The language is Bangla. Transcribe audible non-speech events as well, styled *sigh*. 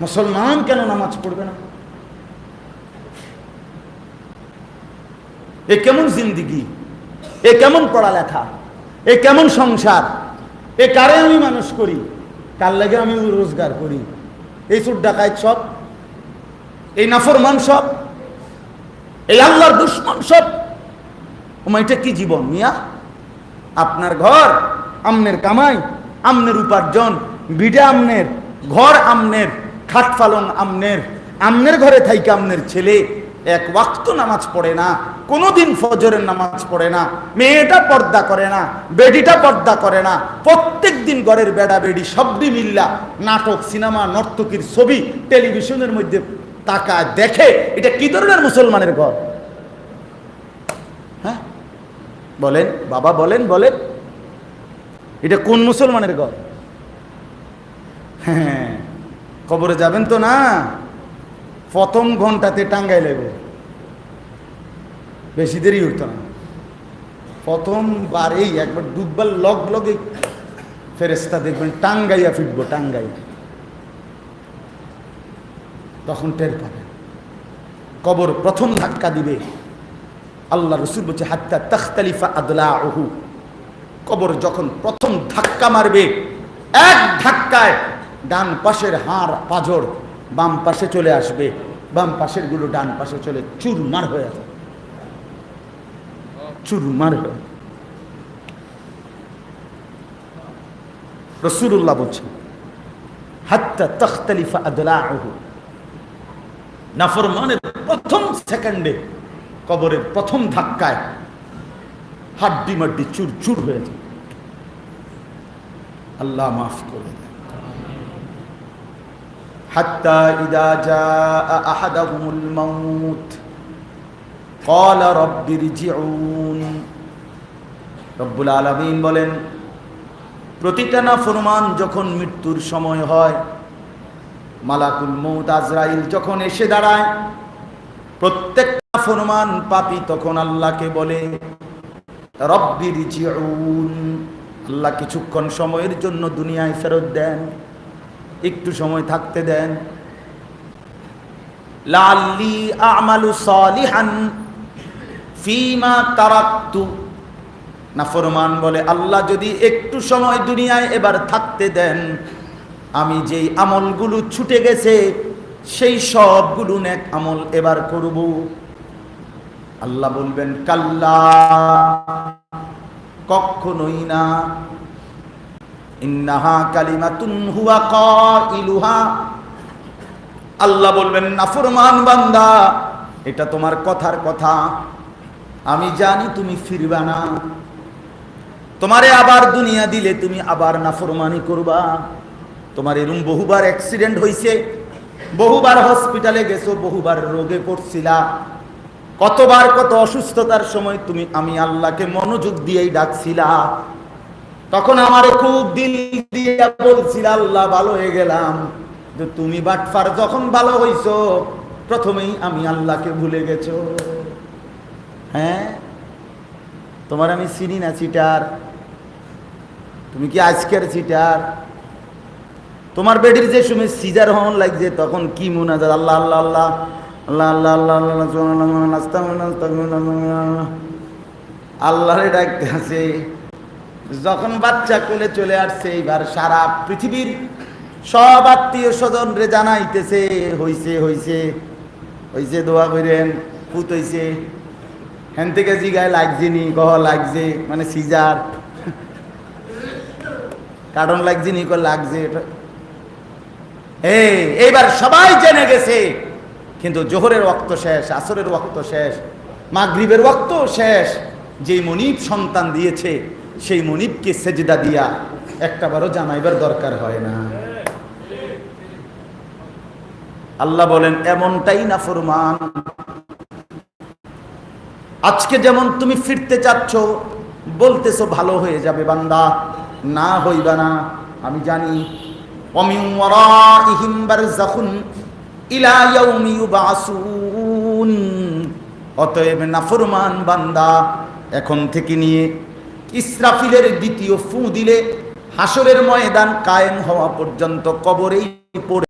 মুসলমান কেন নামাজ পড়বে না? এ কেমন জিন্দিগি? এ কেমন পড়ালেখা? এ কেমন সংসার? এ কারে আমি মানুষ করি? কার লাগে আমি রোজগার করি? এই চুর ডাকায় সব? এই নাফরমান সব? এই আল্লাহর দুশ্মন সব? এটা কি জীবন মিয়া? আপনার ঘর আমনের কামাই, আমনের উপার্জন বিডা আমনের, ঘর আমনের। খাট আমনের আমনের ঘরে থাইকে আমনের ছেলে, এক ওয়াক্ত নামাজ পড়ে না, কোনোদিন ফজরের নামাজ পড়ে না, মেয়েটা পর্দা করে না, বেডিটা পর্দা করে না, প্রত্যেক দিন ঘরের বেড়া বেডি সবদি মিল্লা, নাটক, সিনেমা, নর্তকীর ছবি, টেলিভিশনের মধ্যে তাকা দেখে, এটা কি ধরনের মুসলমানের ঘর? হ্যাঁ? বলেন, বাবা বলেন বলেন। এটা কোন মুসলমানের ঘর? হ্যাঁ কবরে যাবেন তো না? প্রথম ঘন্টাতে টাঙ্গাই লেবে বেশি দেরি হতো না। প্রথমবারেই একবার ডুববার লগ লগে ফেরেস্তা দেখবেন টাঙ্গাইয়া ফিরবো, টাঙ্গাইয়া। তখন টের পাবেন। কবর প্রথম ধাক্কা দিবে। আল্লাহ রসুল বলছে, হাত্তা তখতালিফা আদলা ওহু কবর যখন প্রথম ধাক্কা মারবে, এক ধাক্কায় ডান পাশের হাড় পাজর বাম পাশে চলে আসবে। বাম পাশেরগুলো ডান পাশে চলে চুরমার হয়ে যাবে চুরমার হয়ে রসুল্লাহ বলছেন, হাত্তা তখতালিফা আদলা ওহু নাফরমানের প্রথম সেকেন্ডে, কবরের প্রথম ধাক্কায় হাড্ডি মাড্ডি চুর চুর হয়ে যায়। আল্লাহ মাফ করে দেয় حتى إذا جاء أحدهم الموت قال رب ارجعون রব্বুল আলামিন বলেন প্রতিটা না ফরমান যখন মৃত্যুর সময় হয় মালাকুল মৌত আজরাইল যখন এসে দাঁড়ায় প্রত্যেকটা ফরমান পাপি তখন আল্লাহকে বলে রব্বির জিউন আল্লাহ কিছুক্ষণ সময়ের জন্য দুনিয়ায় ফেরত দেন একটু সময় থাকতে দেন। লাল্লি আমালু সালিহান ফিমা তারাক্তু। নাফরমান বলে, আল্লাহ যদি একটু সময় দুনিয়ায় এবার থাকতে দেন, আমি যেই আমলগুলো ছুটে গেছে, সেই সবগুলো নেক আমল এবার করব। আল্লাহ বলবেন, কাল্লা, কখনোই না। আল্লাহ বলবেন নাফরমান বান্দা, এটা তোমার কথার কথা। আমি জানি তুমি ফিরবা না। তোমারে আবার দুনিয়া দিলে তুমি আবার নাফরমানি করবা। তোমার এরম বহুবার অ্যাক্সিডেন্ট হয়েছে বহুবার হসপিটালে গেছো, বহুবার রোগে পড়ছিলা। কতবার কত অসুস্থতার সময় তুমি, আমি আল্লাহকে মনোযোগ দিয়েই ডাকছিলা। তখন আমারে খুব দিল দিয়ে বলছিল আল্লাহ ভালো হয়ে গেলাম যে তুমি বাটফার যখন ভালো হইছো প্রথমেই আমি আল্লাহকে ভুলে গেছো হ্যাঁ তোমার আমি চিনি না চিটার তুমি কি আজকের চিটার তোমার বেডির যে সময় সিজার হন লাগছে তখন কি মনে হয় আল্লাহ আল্লাহ আল্লাহ আল্লাহ আল্লাহ আল্লাহ আল্লাহ আল্লাহ আল্লাহরে ডাকতে আছে যখন বাচ্চা কোলে চলে আসছে এইবার সারা পৃথিবীর সব আত্মীয় স্বজন রে জানাইতেছে, হইছে হইছে হইছে, দোয়া করেন পুত হইছে, হেন থেকে জিগায় লাগছে নি কহ লাগছে মানে সিজার। *laughs* কারণ লাগছে নি লাগছে এই এইবার সবাই জেনে গেছে, কিন্তু জোহরের ওক্ত শেষ, আসরের ওক্ত শেষ, মাগরিবের ওক্ত শেষ যে মনিব সন্তান দিয়েছে সেই মনিবকে সেজদা দিয়া একটাবারও জানাইবার দরকার হয় না। আল্লাহ বলেন, এমনটাই না ফরমান। আজকে যেমন তুমি ফিরতে চাচ্ছ, বলতেছো ভালো হয়ে যাবে বান্দা, না হইবা না। আমি জানি অতএব নাফরমান বান্দা, এখন থেকে নিয়ে ইসরাফিলের দ্বিতীয় ফু দিলে হাসরের ময়দান কায়েম হওয়া পর্যন্ত কবরেই পড়ে।